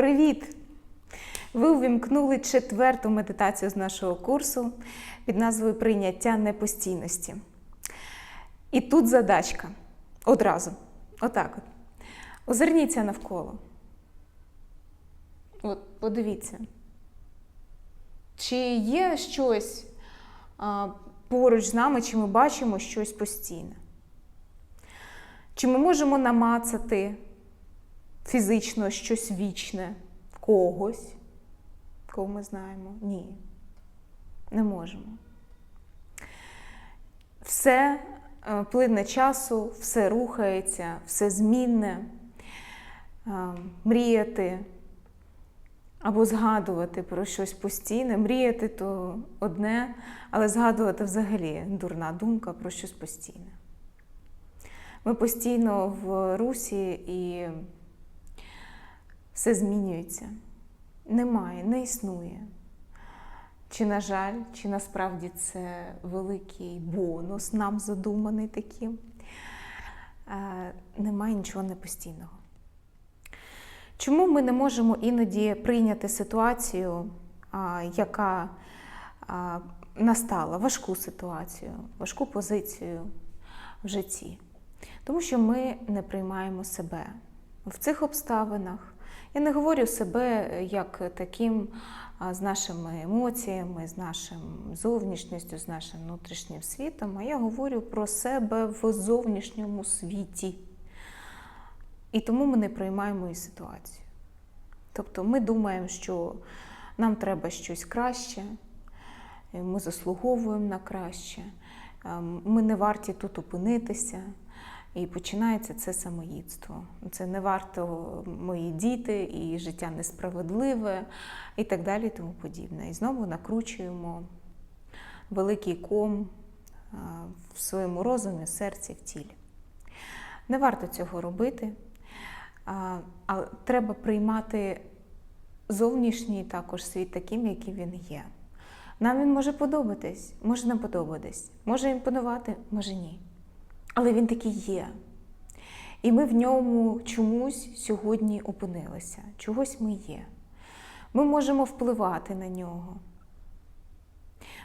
Привіт! Ви увімкнули четверту медитацію з нашого курсу під назвою Прийняття непостійності. І тут задачка. Одразу. Отак от. Озирніться навколо. От, подивіться. Чи є щось а, поруч з нами, чи ми бачимо щось постійне? Чи ми можемо намацати фізично щось вічне, когось, кого ми знаємо? Ні. Не можемо. Все е, плине часу, все рухається, все змінне. Е, Мріяти або згадувати про щось постійне. Мріяти то одне, але згадувати взагалі дурна думка про щось постійне. Ми постійно в русі і все змінюється. Немає, не існує. Чи, на жаль, чи насправді це великий бонус нам задуманий таким. Е, Немає нічого непостійного. Чому ми не можемо іноді прийняти ситуацію, яка настала, важку ситуацію, важку позицію в житті? Тому що ми не приймаємо себе в цих обставинах. Я не говорю себе як таким з нашими емоціями, з нашим зовнішністю, з нашим внутрішнім світом, а я говорю про себе в зовнішньому світі. І тому ми не приймаємо і ситуацію. Тобто ми думаємо, що нам треба щось краще, ми заслуговуємо на краще, ем, ми не варті тут опинитися. І починається це самоїдство. Це не варто мої діти, і життя несправедливе, і так далі, і тому подібне. І знову накручуємо великий ком в своєму розумі, серці, в тілі. Не варто цього робити, а, а треба приймати зовнішній також світ таким, який він є. Нам він може подобатись, може не подобатись, може імпонувати, може ні. Але він такий є. І ми в ньому чомусь сьогодні опинилися, чогось ми є. Ми можемо впливати на нього,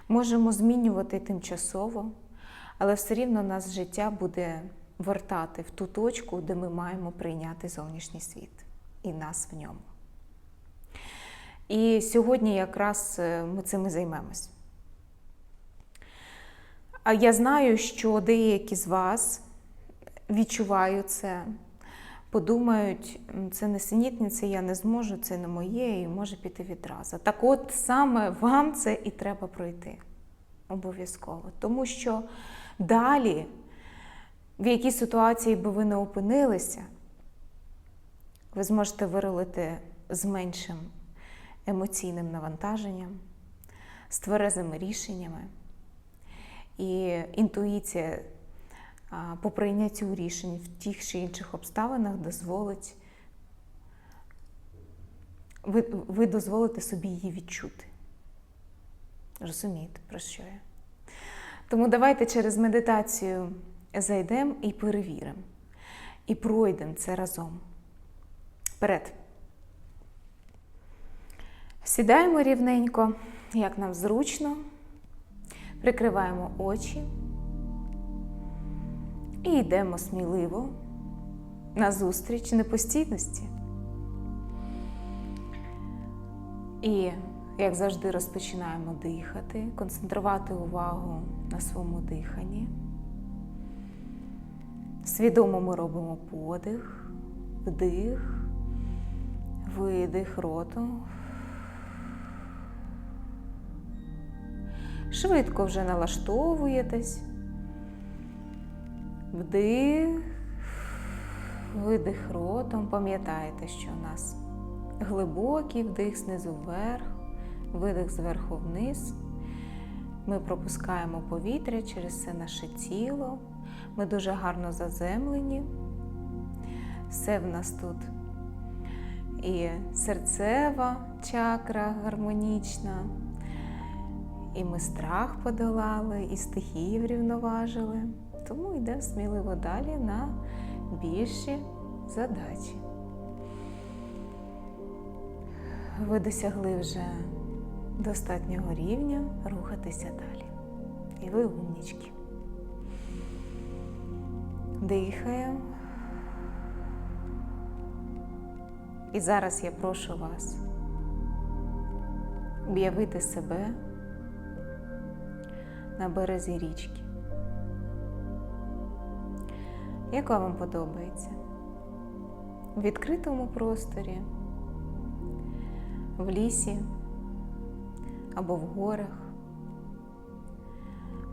можемо змінювати тимчасово, але все рівно нас життя буде вертати в ту точку, де ми маємо прийняти зовнішній світ і нас в ньому. І сьогодні якраз е, ми цим і займемось. А я знаю, що деякі з вас відчувають це, подумають, це не синітниця, я не зможу, це не моє, і може піти відразу. Так от саме вам це і треба пройти. Обов'язково. Тому що далі, в якій ситуації би ви не опинилися, ви зможете виролити з меншим емоційним навантаженням, з тверезими рішеннями. І інтуїція по прийняттю рішень в тих чи інших обставинах дозволить, ви, ви дозволите собі її відчути. Розумієте, про що я? Тому давайте через медитацію зайдемо і перевіримо. І пройдемо це разом. Вперед. Сідаємо рівненько, як нам зручно. Прикриваємо очі і йдемо сміливо на зустріч непостійності. І, як завжди, розпочинаємо дихати, концентрувати увагу на своєму диханні. Свідомо ми робимо подих, вдих, видих ротом. Швидко вже налаштовуєтесь. Вдих, видих ротом. Пам'ятаєте, що у нас глибокий вдих знизу вверх, видих зверху вниз. Ми пропускаємо повітря через все наше тіло. Ми дуже гарно заземлені. Все в нас тут і серцева чакра гармонічна. І ми страх подолали, і стихії врівноважили. Тому йдемо сміливо далі на більші задачі. ви досягли вже достатнього рівня рухатися далі. І ви умнічки. Дихаємо. І зараз я прошу вас об'явити себе на березі річки. Яка вам подобається? В відкритому просторі, в лісі або в горах,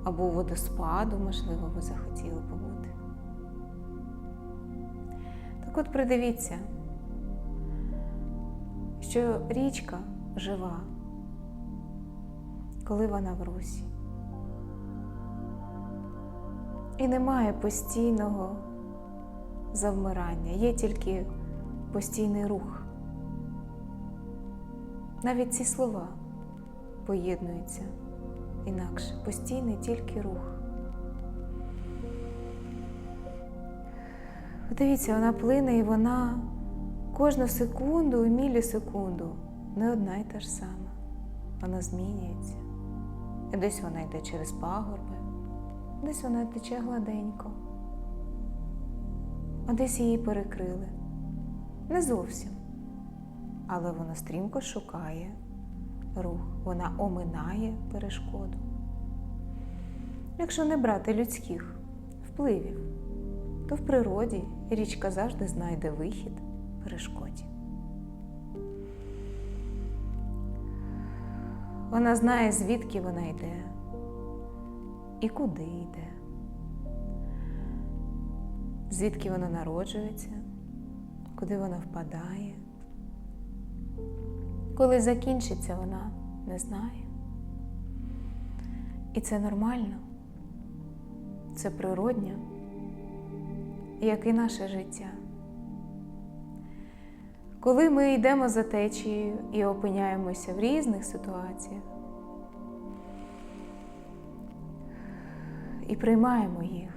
або у водоспаду, можливо, ви захотіли побути. Так от придивіться, що річка жива, коли вона в русі. І немає постійного завмирання, є тільки постійний рух. Навіть ці слова поєднуються інакше, постійний тільки рух. Подивіться, вона плине і вона кожну секунду і мілісекунду не одна й та ж сама. Вона змінюється. І десь вона йде через пагорби, десь вона тече гладенько, а десь її перекрили. Не зовсім. Але вона стрімко шукає рух, вона оминає перешкоду. Якщо не брати людських впливів, то в природі річка завжди знайде вихід перешкоді. Вона знає, звідки вона йде і куди йде, звідки вона народжується, куди вона впадає. Коли закінчиться, вона не знає. І це нормально, це природньо, як і наше життя. Коли ми йдемо за течією і опиняємося в різних ситуаціях і приймаємо їх,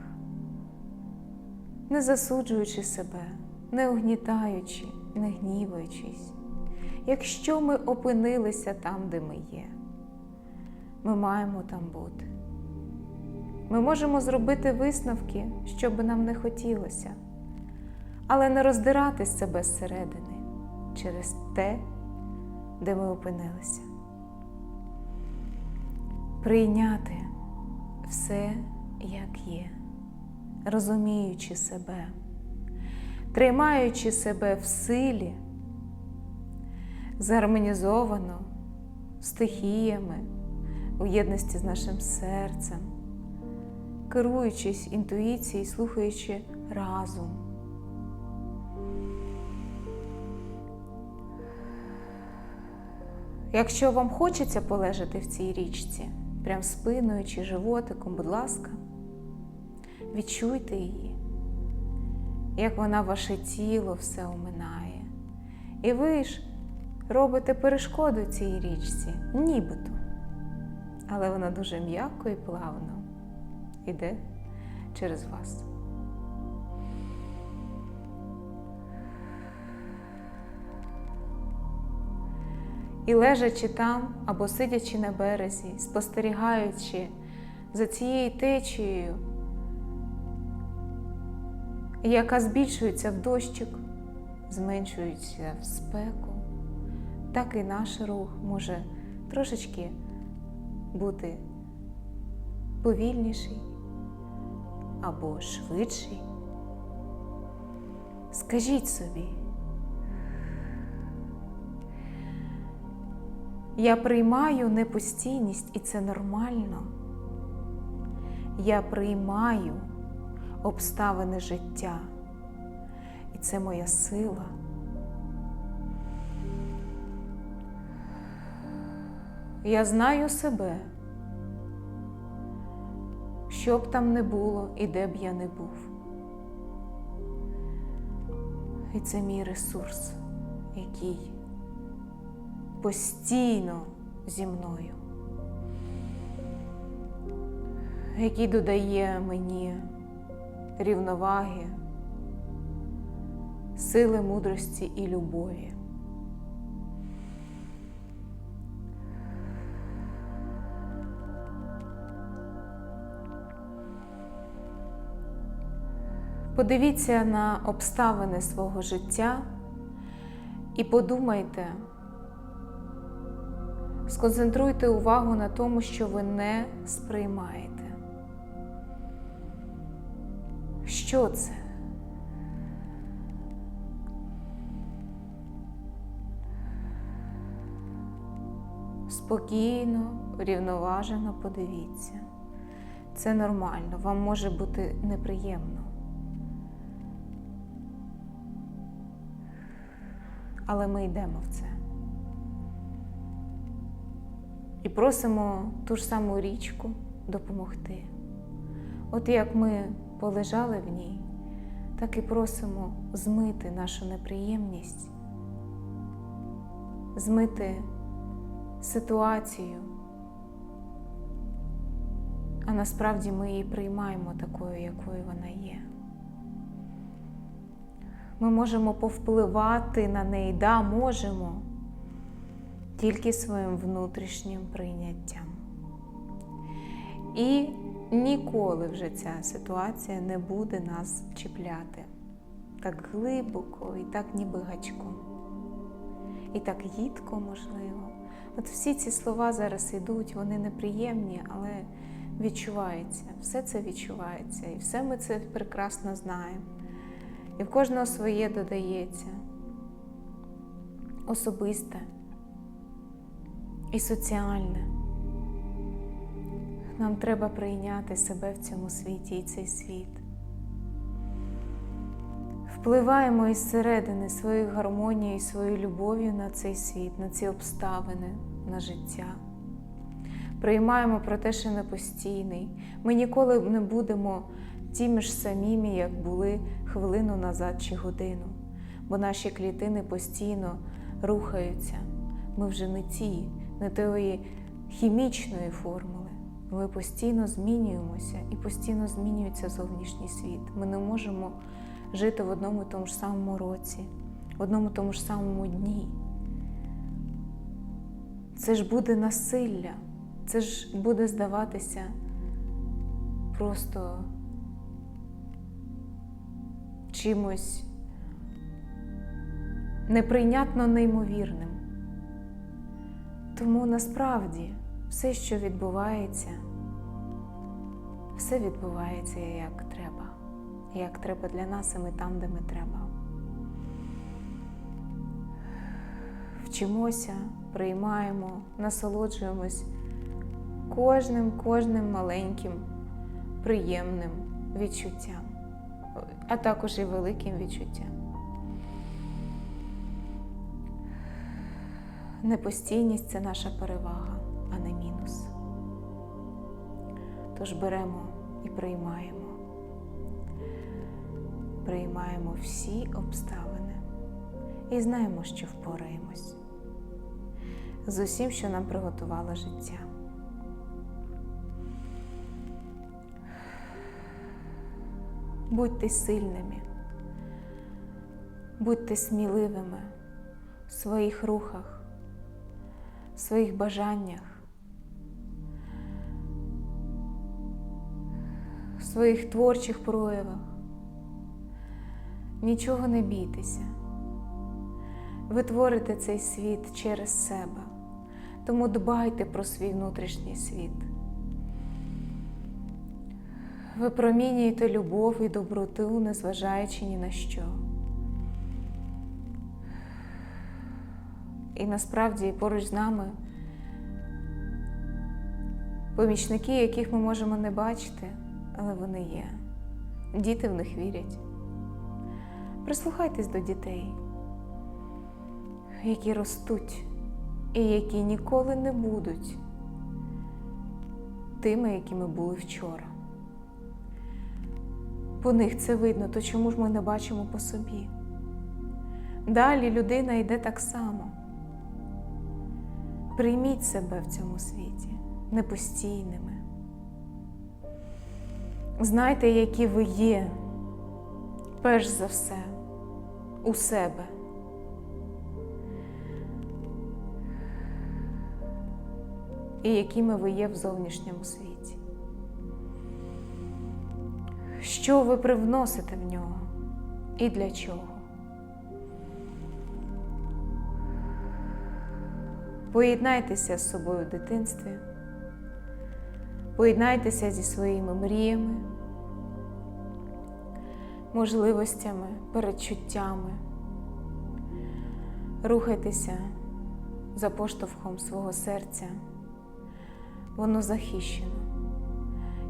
не засуджуючи себе, не угнітаючи, не гніваючись, якщо ми опинилися там, де ми є, ми маємо там бути. Ми можемо зробити висновки, що би нам не хотілося, але не роздирати себе зсередини через те, де ми опинилися. Прийняти все, як є, розуміючи себе, тримаючи себе в силі, згармонізовано стихіями, у єдності з нашим серцем, керуючись інтуїцією, слухаючи разум. Якщо вам хочеться полежати в цій річці, прям спиною чи животиком, будь ласка, відчуйте її, як вона ваше тіло все оминає. І ви ж робите перешкоду цій річці, нібито. Але вона дуже м'яко і плавно йде через вас. І лежачи там або сидячи на березі, спостерігаючи за цією течією, яка збільшується в дощик, зменшується в спеку, так і наш рух може трошечки бути повільніший або швидший. Скажіть собі. Я приймаю непостійність, і це нормально. Я приймаю обставини життя, і це моя сила. Я знаю себе, що б там не було і де б я не був. І це мій ресурс, який постійно зі мною, який додає мені рівноваги, сили мудрості і любові. Подивіться на обставини свого життя і подумайте, сконцентруйте увагу на тому, що ви не сприймаєте. Що це? Спокійно, рівноважено подивіться. Це нормально, вам може бути неприємно. Але ми йдемо в це. І просимо ту ж саму річку допомогти. От як ми полежали в ній, так і просимо змити нашу неприємність, змити ситуацію, а насправді ми її приймаємо такою, якою вона є. Ми можемо повпливати на неї, да, можемо, тільки своїм внутрішнім прийняттям. І ніколи вже ця ситуація не буде нас чіпляти так глибоко і так ніби гачком. І так їдко можливо. От всі ці слова зараз йдуть, вони неприємні, але відчувається. Все це відчувається, і все ми це прекрасно знаємо. І в кожного своє додається особисте і соціальне. Нам треба прийняти себе в цьому світі і цей світ. Впливаємо із середини своєю гармонією, своєю любов'ю на цей світ, на ці обставини, на життя. Приймаємо про те, що не постійний. Ми ніколи не будемо тими ж самими, як були хвилину назад чи годину, бо наші клітини постійно рухаються. Ми вже не ті, не тої хімічної формули. Ми постійно змінюємося і постійно змінюється зовнішній світ. Ми не можемо жити в одному і тому ж самому році, в одному і тому ж самому дні. Це ж буде насилля, це ж буде здаватися просто чимось неприйнятно неймовірним. Тому насправді все, що відбувається, все відбувається як треба, як треба для нас, і ми там, де ми треба. Вчимося, приймаємо, насолоджуємось кожним, кожним маленьким, приємним відчуттям, а також і великим відчуттям. Непостійність це наша перевага, Тож беремо і приймаємо. Приймаємо всі обставини і знаємо, що впораємось з усім, що нам приготувало життя. Будьте сильними, будьте сміливими в своїх рухах, в своїх бажаннях, своїх творчих проявах. Нічого не бійтеся. Ви творите цей світ через себе, тому дбайте про свій внутрішній світ. Ви промінюєте любов і доброту, незважаючи ні на що. І насправді поруч з нами помічники, яких ми можемо не бачити, але вони є. Діти в них вірять. Прислухайтесь до дітей, які ростуть і які ніколи не будуть тими, якими були вчора. По них це видно, то чому ж ми не бачимо по собі? Далі людина йде так само. Прийміть себе в цьому світі непостійними. Знайте, які ви є, перш за все, у себе. І якими ви є в зовнішньому світі. що ви привносите в нього і для чого. Поєднайтеся з собою в дитинстві, поєднайтеся зі своїми мріями, можливостями, передчуттями. Рухайтеся за поштовхом свого серця. Воно захищено.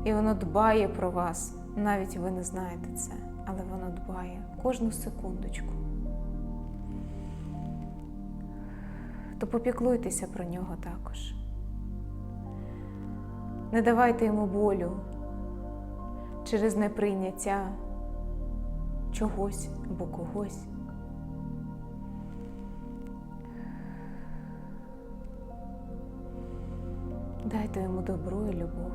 І воно дбає про вас. Навіть ви не знаєте це, але воно дбає кожну секундочку. То попіклуйтеся про нього також. Не давайте йому болю через неприйняття чогось або когось. Дайте йому добро і любов.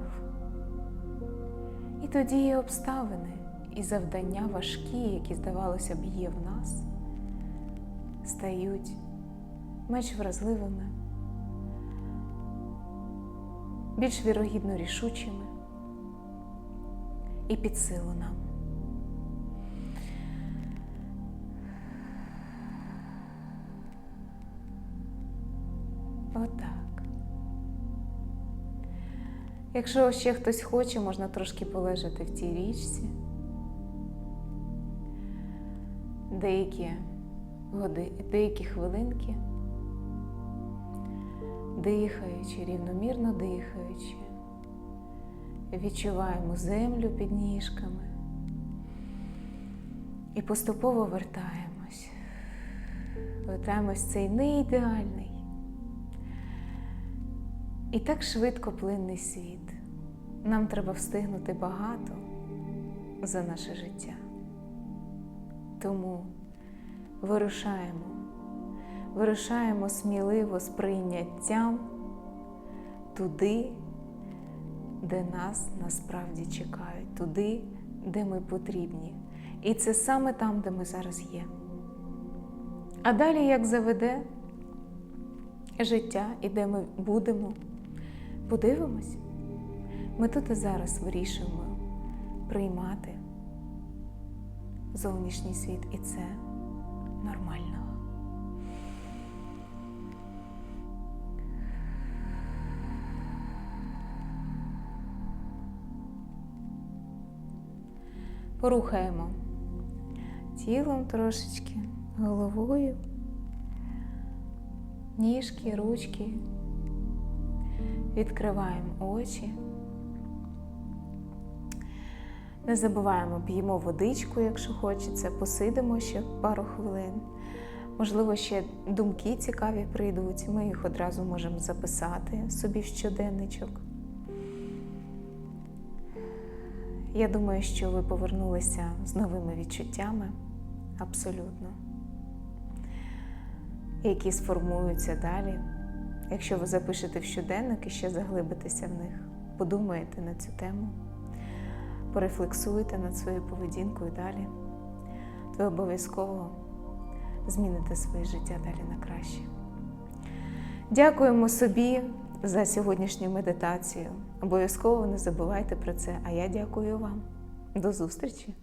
І тоді і обставини, і завдання важкі, які, здавалося б, є в нас, стають менш вразливими, більш вірогідно рішучими і під силу нам. Отак. Якщо ще хтось хоче, можна трошки полежати в цій річці. Деякі годи, деякі хвилинки, дихаючи, рівномірно дихаючи, відчуваємо землю під ніжками і поступово вертаємось. Вертаємось в цей неідеальний і так швидко плинний світ. Нам треба встигнути багато за наше життя. Тому вирушаємо, вирушаємо сміливо з прийняттям туди, де нас насправді чекають, туди, де ми потрібні. І це саме там, де ми зараз є. А далі, як заведе життя і де ми будемо, подивимось. Ми тут і зараз вирішуємо приймати зовнішній світ, і це нормально. Порухаємо тілом трошечки, головою, ніжки, ручки. Відкриваємо очі. Не забуваємо, п'ємо водичку, якщо хочеться, посидимо ще пару хвилин. Можливо, ще думки цікаві прийдуть, ми їх одразу можемо записати собі в щоденничок. Я думаю, що ви повернулися з новими відчуттями абсолютно, які сформуються далі. Якщо ви запишете в щоденник і ще заглибитеся в них, подумаєте на цю тему, порефлексуєте над своєю поведінкою далі, то обов'язково зміните своє життя далі на краще. Дякуємо собі за сьогоднішню медитацію. Обов'язково не забувайте про це, а я дякую вам. До зустрічі!